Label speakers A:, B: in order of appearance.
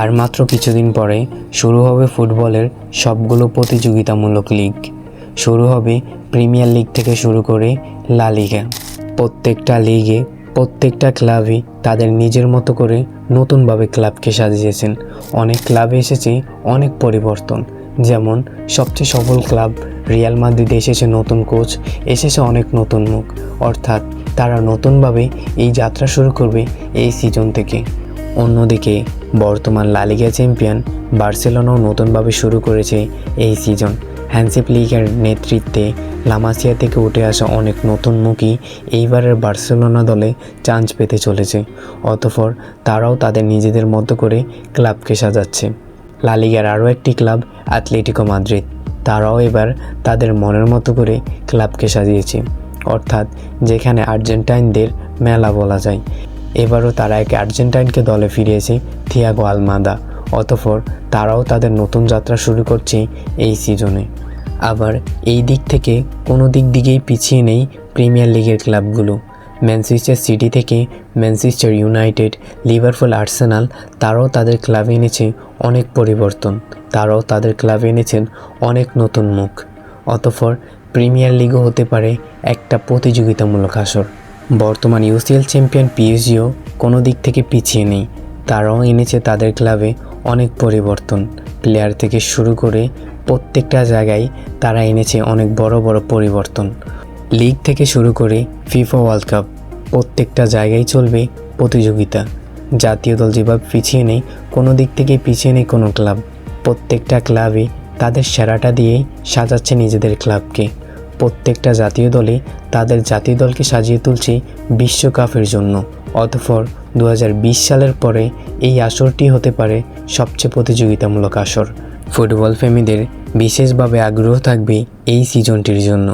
A: আর মাত্র কিছুদিন পরে শুরু হবে ফুটবলের সবগুলো প্রতিযোগিতামূলক লিগ। শুরু হবে প্রিমিয়ার লিগ থেকে শুরু করে লা লিগা। প্রত্যেকটা লিগে, প্রত্যেকটা ক্লাবই তাদের নিজের মতো করে নতুনভাবে ক্লাবকে সাজিয়েছেন। অনেক ক্লাবে এসেছে, অনেক পরিবর্তন। যেমন, সবচেয়ে সফল ক্লাব রিয়াল মাদ্রিদে এসেছে নতুন কোচ, এসেছে অনেক নতুন মুখ। অর্থাৎ তারা নতুনভাবে এই যাত্রা শুরু করবে এই সিজন থেকে। অন্যদিকে বর্তমান লালিগা চ্যাম্পিয়ন বার্সেলোনাও নতুনভাবে শুরু করেছে এই সিজন হ্যান্সিপ লিগের নেতৃত্বে লামাসিয়া থেকে উঠে আসা অনেক নতুন মুখী এইবারের বার্সেলোনা দলে চান্স পেতে চলেছে। অতঃপর তারাও তাদের নিজেদের মতো করে ক্লাবকে সাজাচ্ছে। লালিগার আরও একটি ক্লাব অ্যাথলেটিকো মাদ্রিদ তারাও এবার তাদের মনের মতো করে ক্লাবকে সাজিয়েছে। অর্থাৎ যেখানে আর্জেন্টাইনদের মেলা বলা যায়। এবারও তারা এক আর্জেন্টাইনকে দলে ফিরিয়েছে থিয়াগো আলমাদা। অতঃপর তারাও তাদের নতুন যাত্রা শুরু করছে এই সিজনে। আবার এই দিক থেকে কোনো দিক দিকেই পিছিয়ে নেই প্রিমিয়ার লিগের ক্লাবগুলো। ম্যানচেস্টার সিটি থেকে ম্যানচেস্টার ইউনাইটেড, লিভারপুল, আর্সেনাল, তারাও তাদের ক্লাবে এনেছে অনেক পরিবর্তন। তারাও তাদের ক্লাবে এনেছেন অনেক নতুন মুখ। অতঃপর প্রিমিয়ার লিগও হতে পারে একটা প্রতিযোগিতামূলক আসর। বর্তমান ইউসিএল চ্যাম্পিয়ন পিএসজিও কোনো দিক থেকে পিছিয়ে নেই। তারাও এনেছে তাদের ক্লাবে অনেক পরিবর্তন। প্লেয়ার থেকে শুরু করে প্রত্যেকটা জায়গায় তারা এনেছে অনেক বড় বড় পরিবর্তন। লিগ থেকে শুরু করে ফিফা ওয়ার্ল্ড কাপ প্রত্যেকটা জায়গায় চলবে প্রতিযোগিতা। জাতীয় দল যেভাবে পিছিয়ে নেই, কোনো দিক থেকে পিছিয়ে নেই কোনো ক্লাব। প্রত্যেকটা ক্লাবে তাদের সেরাটা দিয়েই সাজাচ্ছে নিজেদের ক্লাবকে। প্রত্যেকটা জাতীয় দলই তাদের জাতীয় দলকে সাজিয়ে তুলছে বিশ্বকাপের জন্য। অতঃপর দু হাজার বিশ সালের পরে এই আসরটি হতে পারে সবচেয়ে প্রতিযোগিতামূলক আসর। ফুটবল প্রেমীদের বিশেষভাবে আগ্রহ থাকবে এই সিজনটির জন্য।